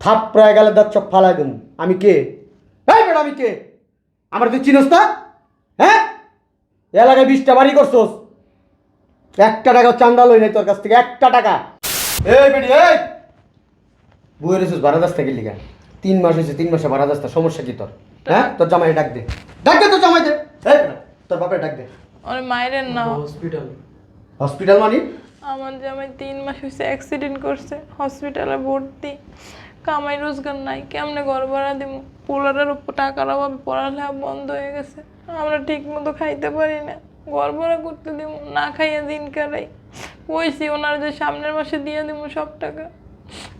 থাপ প্রায় গেলে দাঁত চোখ ফালাই দেবো। আমি কে? হ্যাঁ বেটা আমি কে? আমার তুই চিনস না? হ্যাঁ? এলাকায় বিশটা বাড়ি করছোস। একটা টাকা চান্দা লই নাই তোর কাছ থেকে একটা টাকা। এই বেটি এই! বইয়ের এসেছিস ভাড়া দাস থেকে লিখা তিন মাস হয়েছে তিন মাসে দাসটা সমস্যা কি তোর? হ্যাঁ? তোর জামাই ডাক দে। ডাক দে তোর জামাই দে এই তোর বাপের ডাক দে। ওর মায়ের না। হসপিটাল। হসপিটাল মানে? আমার জামাই তিন মাস হয়েছে অ্যাক্সিডেন্ট করছে হসপিটালে ভর্তি। কামাই রোজগার নাই কেমনে ঘর ভাড়া দিব পোলারের উপর টাকার অভাবে পড়ালেখা বন্ধ হয়ে গেছে। আমরা ঠিক মতো খাইতে পারি না। ঘর ভাড়া করতে দিব না খাইয়ে দিন কারাই কইছি ওনার যে সামনের মাসে দিয়ে দিব সব টাকা।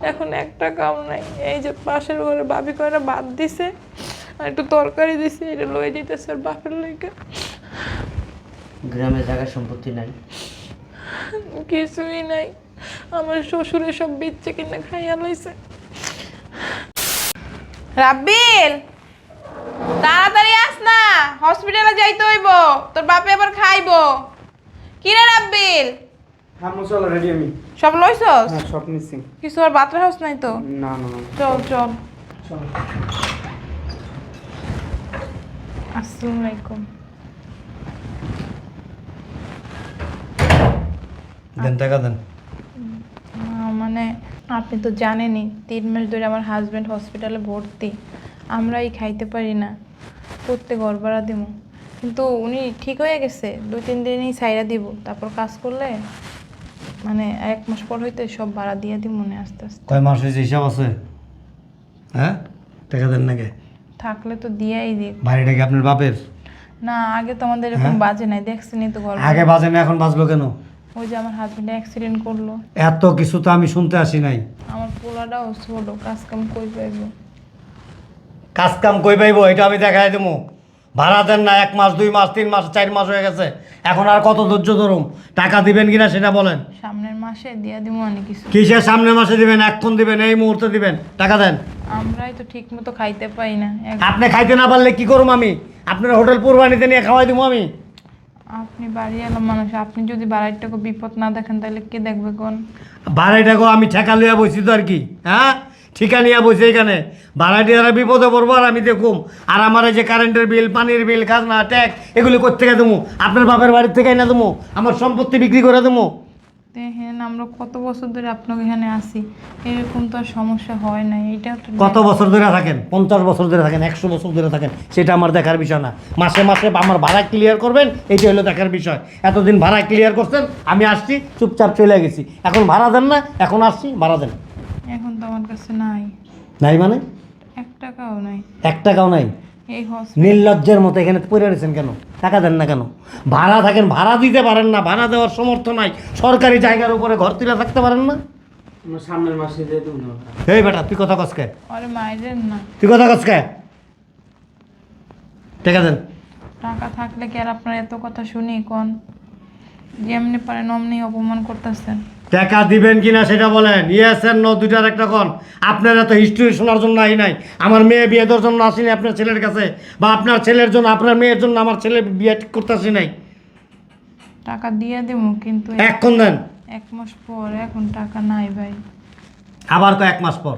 এখন এক টাকাও নাই। এই যে পাশের ঘরে বাবি কয়টা বাদ দিছে আর একটু তরকারি দিছে এটা লয়ে দিতেছে আর বাপের লইকে। গ্রামে জায়গা সম্পত্তি নাই। কিছুই নাই। আমার শ্বশুরে সব বিচ্ছে কিনা খাইয়া লইছে। রাব্বিল তাড়াতাড়ি আস না হসপিটালে যাইতে হইব তোর বাপে আবার খাইব। কি রে রাব্বিল? হ্যাঁ চলো রেডি আমি। সব লইছস? হ্যাঁ সব মিসিং কিছু আর বাতরা হাউস নাই তো? না না না। চল চল। চলো। আসসালামু আলাইকুম দেন টাকা দেন। মানে আপনি তো জানেনই তিন মাস ধরে আমার হাজব্যান্ড হসপিটালে ভর্তি। আমরাই খাইতে পারি না। করতে ভাড়া দিব কিন্তু উনি ঠিক হয়ে গেছে দুই তিন দিনই সাইরা দিব। তারপর কাজ করলে মানে এক মাস পর হইতে সব ভাড়া দিয়ে দিব মনে আস্তে আস্তে। কয় মাস হয়েছে হিসাব আছে? হ্যাঁ? টাকা দেন নাকি? থাকলে তো দিয়েই দিক। বাড়িটা কি আপনার বাপের? না আগে তো আমাদের এরকম বাজে নাই দেখছেনই তো ঘর আগে বাজে না এখন বাজলো কেন? ওই যে আমার হাজব্যান্ড অ্যাক্সিডেন্ট করল। এত কিছু তো আমি শুনতে আসি নাই। আমার পোলাটাও ছোট কাজ কাম কই পাইবো? কাজ কাম কই পাইব এটা আমি দেখাই দেবো ভাড়া দেন না এক মাস দুই মাস তিন মাস চার মাস হয়ে গেছে। এখন আর কত ধৈর্য ধরুম? টাকা দিবেন কিনা সেটা বলেন। সামনের মাসে দিয়ে দিব অনেক কিছু। কিসের সামনের মাসে দিবেন? এক্ষণ দিবেন এই মুহূর্তে দিবেন। টাকা দেন। আমরাই তো ঠিক মতো খাইতে পাই না। আপনি খাইতে না পারলে কি করুম আমি? আপনার হোটেল পূর্বানিতে নিয়ে খাওয়াই দিব আমি। আপনি বাড়ি এলাম মানুষ, আপনি যদি বাড়াইটাকে বিপদ না দেখেন, তাহলে কে দেখবে কোন? ভাড়াইটাকে আমি ঠেকা লইয়া বসি তো আর কি হ্যাঁ? ঠিকা নিয়ে বসি এখানে। ভাড়াটিয়ারা বিপদে পড়ব আর আমি দেখুম। আর আমার এই যে কারেন্টের বিল, পানির বিল, খাজনা, ট্যাক্স, এগুলি কোথেকে দেবো? আপনার বাপের বাড়ির থেকে না দেবো? আমার সম্পত্তি বিক্রি করে দেবো? দেখেন আমরা কত বছর ধরে আপনাকে এখানে আসি এরকম তো আর সমস্যা হয় না এটা কত বছর ধরে থাকেন? পঞ্চাশ বছর ধরে থাকেন একশো বছর ধরে থাকেন সেটা আমার দেখার বিষয় না। মাসে মাসে আমার ভাড়া ক্লিয়ার করবেন এইটা হলো দেখার বিষয়। এতদিন ভাড়া ক্লিয়ার করছেন আমি আসছি চুপচাপ চলে গেছি। এখন ভাড়া দেন না এখন আসছি ভাড়া দেন। এখন তো আমার কাছে নাই। নাই মানে? এক টাকাও নাই। এক টাকাও নাই? এই হস নির্লজ্জের মতো এখানে পড়ে রয়েছেন কেন? টাকা দেন না কেন? ভাড়া থাকেন ভাড়া দিতে পারেন না ভাড়া দেওয়ার সমর্থ নাই। সরকারি জায়গার উপরে ঘর তুলে থাকতে পারেন না? সামনের মাসে দিয়ে এই বেটা তুই কথা কসকে না। তুই কথা কসকে টাকা দেন। টাকা থাকলে কি আর আপনার এত কথা শুনি কোন? যেমনি পারেন অমনি অপমান করতেছেন। টাকা দিবেন কি না সেটা বলেন। ইয়েস এর নো দুইটার একটা কোন। আপনার এত হিস্ট্রি শোনার জন্য আই নাই। আমার মেয়ে বিয়ে দেওয়ার জন্য আসিনি আপনার ছেলের কাছে। বা আপনার ছেলের জন্য আপনার মেয়ের জন্য আমার ছেলে বিয়ে ঠিক করতে আসি নাই। টাকা দিয়ে দেবো কিন্তু এখন দেন। এক মাস পর এখন টাকা নাই ভাই। আবার তো এক মাস পর?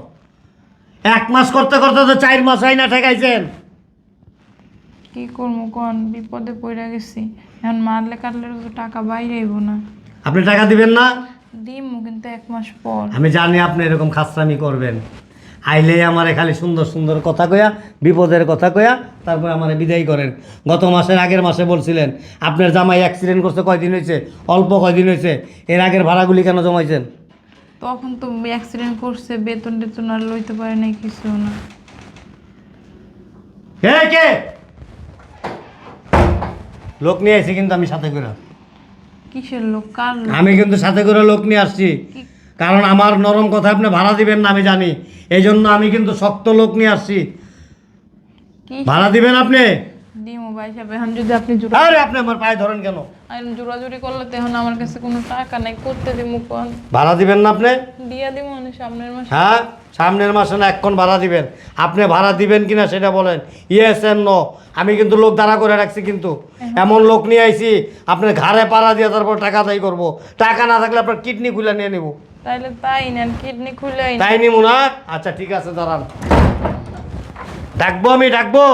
এক মাস করতে করতে তো চার মাস হয় না ঠেকাইছেন। কি করব কোন? বিপদে পড়ে গেছি। এখন মারলে কাটলে তো টাকা বাইরে আইব না। আপনি টাকা দিবেন না? দিমু কিন্তু এক মাস পর। আমি জানি আপনি এরকম খাসরামি করবেন। আইলেই আমারে খালি সুন্দর সুন্দর কথা কয়া বিপদের কথা কয়া তারপর আমারে বিদায় করেন। গত মাসের আগের মাসে বলছিলেন আপনার জামাই অ্যাক্সিডেন্ট করছে কয়দিন হয়েছে? অল্প কয়দিন হয়েছে। এর আগের ভাড়াগুলি কেন জমাইছেন? তখন তো অ্যাক্সিডেন্ট করছে বেতন টেতন আর লইতে পারে নাই কিছু না। কে লোক নিয়ে আসছি কিন্তু আমি সাথে করে কিসের লোক? কার লোক? আমি কিন্তু সাথে করে লোক নিয়ে আসছি। কারণ আমার নরম কথা আপনি ভাড়া দিবেন না আমি জানি। এই জন্য আমি কিন্তু শক্ত লোক নিয়ে আসছি। কি ভাড়া দিবেন আপনি? ভাই সাহেব এখন যদি আপনি জোড়া আরে আপনি আমার পায়ে ধরেন কেন? জোড়াজুড়ি করলে তো এখন আমার কাছে কোনো টাকা নাই করতে দিমু কোন। ভাড়া দিবেন না আপনি? দিয়া দিমু মানে সামনের মাসে। হ্যাঁ সামনের মাসে না এক্ষণ ভাড়া দিবেন। আপনি ভাড়া দিবেন কিনা সেটা বলেন। ইয়েস এন্ড নো আমি কিন্তু লোক দাঁড়া করে রাখছি কিন্তু। এমন লোক নিয়ে আইছি আপনার ঘাড়ে পাড়া দিয়ে তারপর টাকা দায়ী করব। টাকা না থাকলে আপনার কিডনি খুলে নিয়ে নেব। তাইলে তাই নেন কিডনি খুলে তাই নিমু না? আচ্ছা ঠিক আছে দাঁড়ান। ডাকবো আমি ডাকবো।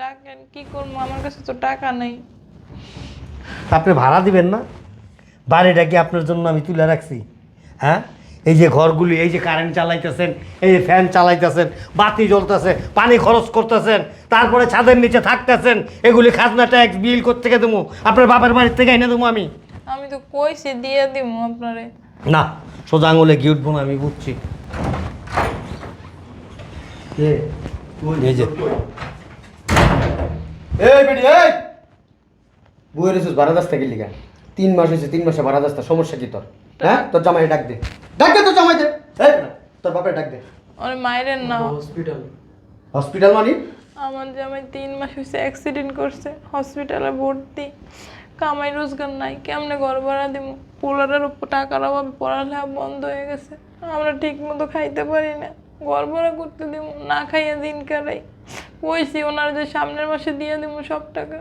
ডাকেন কি করব? আমার কাছে তো টাকা নেই। আপনি ভাড়া দিবেন না? বাড়িটা কি আপনার জন্য আমি তুলে রাখছি? হ্যাঁ? এই যে ঘরগুলি এই যে কারেন্ট চালাইতেছেন এই যে ফ্যান চালাইতেছেন বাতি জ্বলতেছে পানি খরচ করতেছেন তারপরে ছাদের নিচে থাকতেছেন এগুলি খাজনা ট্যাক্স বিল থেকে দেবো? আপনার বাপের বাড়ির থেকে এনে দেবো আমি? আমি তো কইছি দিয়ে দিব আপনারে। না সোজা আঙুলে গিয়ে উঠবো না আমি বুঝছি। এই যে। এই বেটি এই! বইয়ের এসেছিস বারাদাস্তা গেলি কেন তিন মাস হয়েছে তিন মাসে বারাদাস্তা সমস্যা কি তোর? হ্যাঁ? তোর জামাই ডাক দে। ডাক দে তোর জামাই দে এই তোর বাপের ডাক দে। ওর মায়ের না। হসপিটাল। হসপিটাল মানে? আমার জামাই তিন মাস হয়েছে অ্যাক্সিডেন্ট করছে হসপিটালে ভর্তি। কামাই রোজগার নাই কেমনে ঘর ভাড়া দিব পোলারের উপর টাকার অভাবে পড়ালেখা বন্ধ হয়ে গেছে। আমরা ঠিক মতো খাইতে পারি না। ঘর ভাড়া করতে দিব না খাইয়ে দিন কারাই কইছি ওনার যে সামনের মাসে দিয়ে দিব সব টাকা।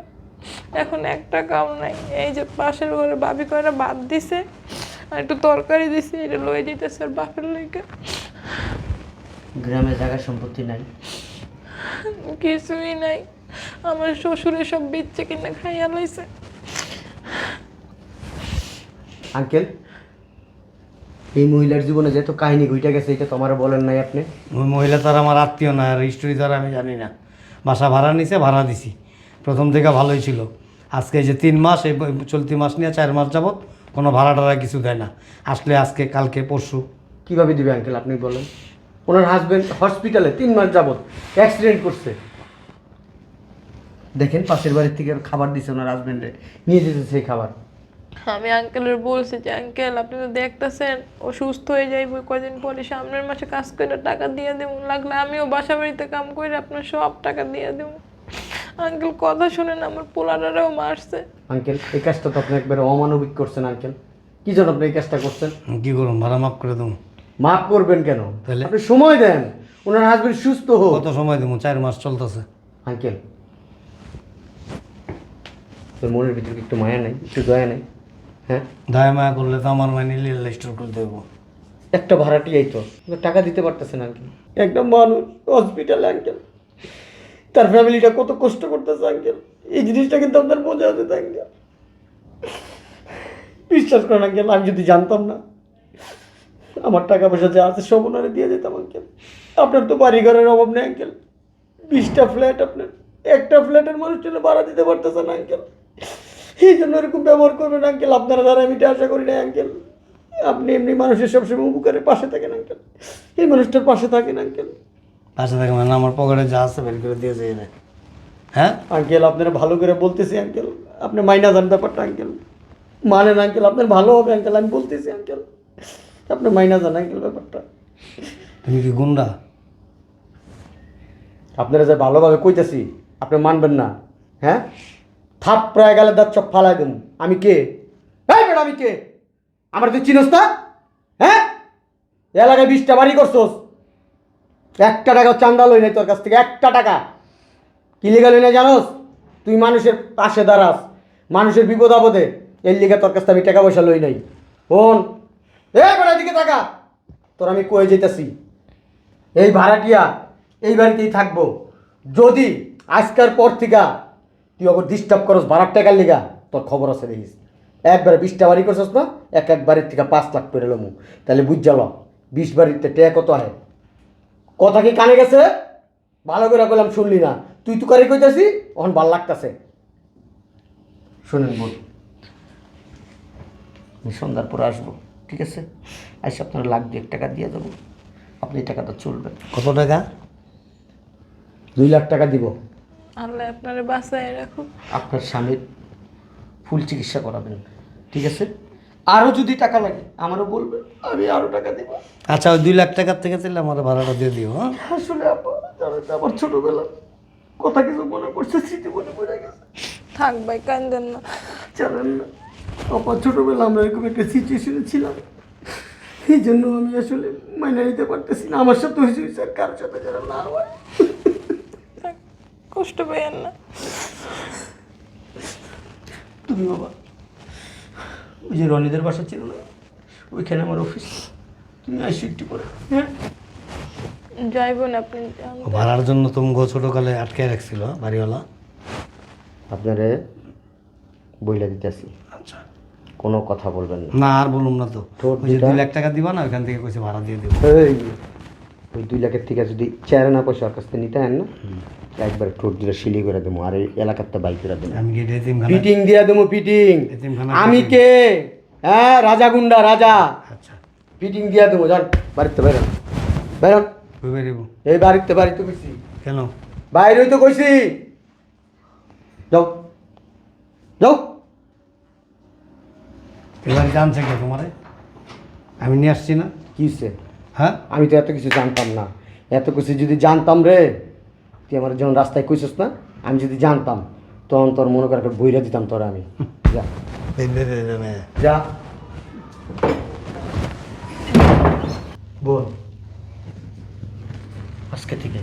এখন এক টাকাও নাই। এই যে পাশের ঘরে বাবি কয়টা বাদ দিছে আর একটু তরকারি দিছে এটা লয়ে দিতেছে আর বাপের লইকে। গ্রামে জায়গা সম্পত্তি নাই। কিছুই নাই। আমার শ্বশুরে সব বিচ্ছে কিনা খাইয়া লইছে। আঙ্কেল এই মহিলার জীবনে যে তো কাহিনী ঘুইটা গেছে এটা তোমার বলেন নাই আপনি। ওই মহিলা তার আমার আত্মীয় না আর হিস্টোরি তার আমি জানি না। বাসা ভাড়া নিছে, ভাড়া দিছি। প্রথম থেকে ভালোই ছিল। আজকে যে তিন মাস, এই চলতি মাস নিয়ে চার মাস যাবত কোনো ভাড়া টাড়া কিছু দেয় না। আসলে আজকে, কালকে, পরশু। কীভাবে দিবে আঙ্কেল আপনি বলেন। ওনার হাজবেন্ড হসপিটালে তিন মাস যাবত অ্যাক্সিডেন্ট করছে। দেখেন পাশের বাড়ির থেকে খাবার দিছে ওনার হাজবেন্ডে নিয়ে যেতে সেই খাবার। আমি আঙ্কেলের বলছি যে আঙ্কেল আপনি তো দেখতেছেন ও সুস্থ হয়ে যাইব কদিন পরে সামনের মাসে কাজ করে টাকা দিয়ে দেবো লাগলে আমিও বাসা বাড়িতে কাম করে আপনার সব টাকা দিয়ে দেবো আঙ্কেল কথা শুনেন আমার পোলারাও মারছে। আঙ্কেল এই কাজটা তো আপনি একবারে অমানবিক করছেন আঙ্কেল কি জন্য আপনি এই কাজটা করছেন? কি করুন ভাড়া মাফ করে দেবো মাফ করবেন কেন? তাহলে? আপনি সময় দেন ওনার হাজবেন্ড সুস্থ হোক। কত সময় দেবো চার মাস চলতেছে। আঙ্কেল তোর মনের ভিতরে একটু মায়া নাই একটু দয়া নাই? হ্যাঁ? দয়া মায়া করলে তো আমার মাইনে লিল স্টোর করে দেবো। একটা ভাড়াটি এই তো। টাকা দিতে পারতেছেন আঙ্কেল একটা মানুষ হসপিটালে আঙ্কেল তার ফ্যামিলিটা কত কষ্ট করতেছে আঙ্কেল এই জিনিসটা কিন্তু আপনার বোঝা উচিত আঙ্কেল বিশ্বাস করেন আঙ্কেল আমি যদি জানতাম না আমার টাকা পয়সা যা আছে সব ওনারে দিয়ে যেতাম আঙ্কেল আপনার তো বাড়ি ঘরের অভাব নেই আঙ্কেল বিশটা ফ্ল্যাট আপনার। একটা ফ্ল্যাটের মানুষ জন্য ভাড়া দিতে পারতেছেন আঙ্কেল এই জন্য এরকম ব্যবহার করবেন আঙ্কেল আপনারা দ্বারা আমি এটা আশা করি না আঙ্কেল আপনি এমনি মানুষের সবসময় উপকারের পাশে থাকেন আঙ্কেল এই মানুষটার পাশে থাকেন আঙ্কেল পাশে থাকে মানে আমার পকেটে যা আছে বের করে দিয়ে যাই হ্যাঁ? আঙ্কেল আপনারা ভালো করে বলতেছি আঙ্কেল আপনি মাইনা যান ব্যাপারটা আঙ্কেল মানেন আঙ্কেল আপনার ভালো হবে আঙ্কেল আমি বলতেছি আঙ্কেল আপনি মাইনা যান আঙ্কেল ব্যাপারটা। তুমি কি গুন্ডা? আপনারা যে ভালোভাবে কইতেছি আপনি মানবেন না। হ্যাঁ? থাপ প্রায় গেলে দাঁত চপ ফালাই দেবো। আমি কে? হ্যাঁ বেটা, আমি কে? আমার তুই চিনস না? হ্যাঁ? এলাকায় বিশটা বাড়ি করছোস। একটা টাকা চান্দা লই নাই তোর কাছ থেকে, একটা টাকা। কি লিগা লই না জানোস? তুই মানুষের পাশে দাঁড়াস, মানুষের বিপদ আপদে। এর লিগে তোর কাছ থেকে আমি টাকা পয়সা লই নাই। ফোন এ বেড়া দিকে টাকা তোর আমি কয়ে যেতেছি এই ভাড়াটিয়া এই বাড়িতেই থাকব। যদি আজকের পর থেকে তুই ওকে ডিস্টার্ব করস ভাড়ার টাকার লিগা তোর খবর আছে দেখিস। একবারে বিশটা বাড়ি করছস না এক এক বাড়ির থেকে পাঁচ লাখ করে এলাম তাহলে বুঝ যাল বিশ বাড়িতে টে কত হয়? কথা কি কানে গেছে? ভালো করে কইলাম শুনলি না। তুই তো করে কইতাছি এখন ভালো লাগতাছে। শুনেন বল আমি সন্ধ্যার পরে আসব ঠিক আছে? আইসে আপনার লাখ দুয়েক টাকা দিয়ে দেবো। আপনি এই টাকাটা চলবেন। কত টাকা? দুই লাখ টাকা দিব। আল্লাহ আপনার বাসায় রাখুক। আপনার স্বামীর ফুল চিকিৎসা করাবেন ঠিক আছে? আরও যদি টাকা লাগে আমারও বলবেন আমি আরও টাকা দিব। আচ্ছা ওই দুই লাখ টাকার থেকে তাহলে আমার ভাড়াটা দিয়ে দিও হ্যাঁ? আসলে আমার ছোটোবেলা কথা কিছু মনে পড়ছে স্মৃতি মনে পড়ে গেছে। থাক ভাই কান্দেন না। জানেন না আপা ছোটোবেলা আমরা এরকম একটা সিচুয়েশনে ছিলাম। এই জন্য আমি আসলে মাইনে নিতে পারতেছি না। আমার সাথে হয়েছে স্যার কারোর সাথে যেন না হয়। কষ্ট পেয়েন না। তুমি বাবা ওই যে রনিদের বাসা ছিল না ওইখানে আমার অফিস তুমি আসো একটু করে হ্যাঁ? যাইবেন আপনি যান। ভাড়ার জন্য তুমি ছোটোকালে আটকে রাখছিল বাড়িওয়ালা? আপনারে বইলা দিতেছি। আচ্ছা। কোনো কথা বলবেন না। না আর বলুন না তো। ঠোঁট ওই যে দুই লাখ টাকা দিবা না ওইখান থেকে কইছে ভাড়া দিয়ে দেবো। এই ওই দুই লাখের থেকে যদি চেয়ারে না পয়সা ওর কাছ থেকে নিতে হয় না একবার ঠোঁট দিলে সিলি করে দেবো আর এই এলাকাতে বাইক করে দেবো। পিটিং দিয়ে দেবো পিটিং আমি কে? হ্যাঁ রাজা গুন্ডা রাজা। আচ্ছা। পিটিং দিয়ে দেবো যান বাড়িতে কই বেরিব এই বাড়িতে বাড়িতে কইছি। কেন? বাইরে তো কইছি। যাও। যাও। এবার জানছে কে তোমারে। আমি নিয়ে আসছি না। কি হইছে? হ্যাঁ? আমি তো এত কিছু জানতাম না। এত কিছু যদি জানতাম রে তুই আমার যখন রাস্তায় কইছিস না আমি যদি জানতাম তখন তোর মনে করে একটা বইরা দিতাম তোর আমি। যা। যা। বোন আজকে থেকে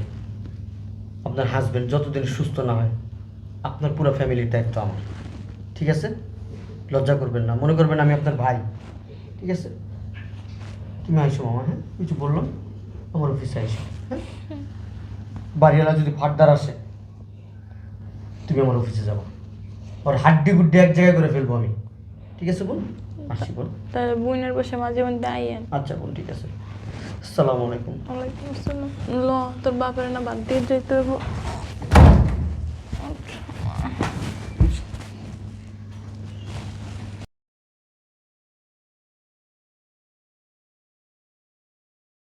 আপনার হাজবেন্ড যতদিন সুস্থ না হয় আপনার পুরো ফ্যামিলির দায়িত্ব আমার। ঠিক আছে? লজ্জা করবেন না। মনে করবেন আমি আপনার ভাই। ঠিক আছে? তুমি আইসো মামা হ্যাঁ? কিছু বললাম আমার অফিসে আইসো হ্যাঁ? বাড়িওয়ালা যদি ফাটদার আসে তুমি আমার অফিসে যাব। ওর হাড্ডি গুড্ডি এক জায়গায় করে ফেলব আমি। ঠিক আছে বোন? আসি বোন। তাহলে বুইনের বসে মাঝে মধ্যে আইয়েন। আচ্ছা বোন ঠিক আছে। আসসালামু আলাইকুম। ওয়ালাইকুম আসসালাম। ল তোর বাপের না বাদ দিয়ে যেতে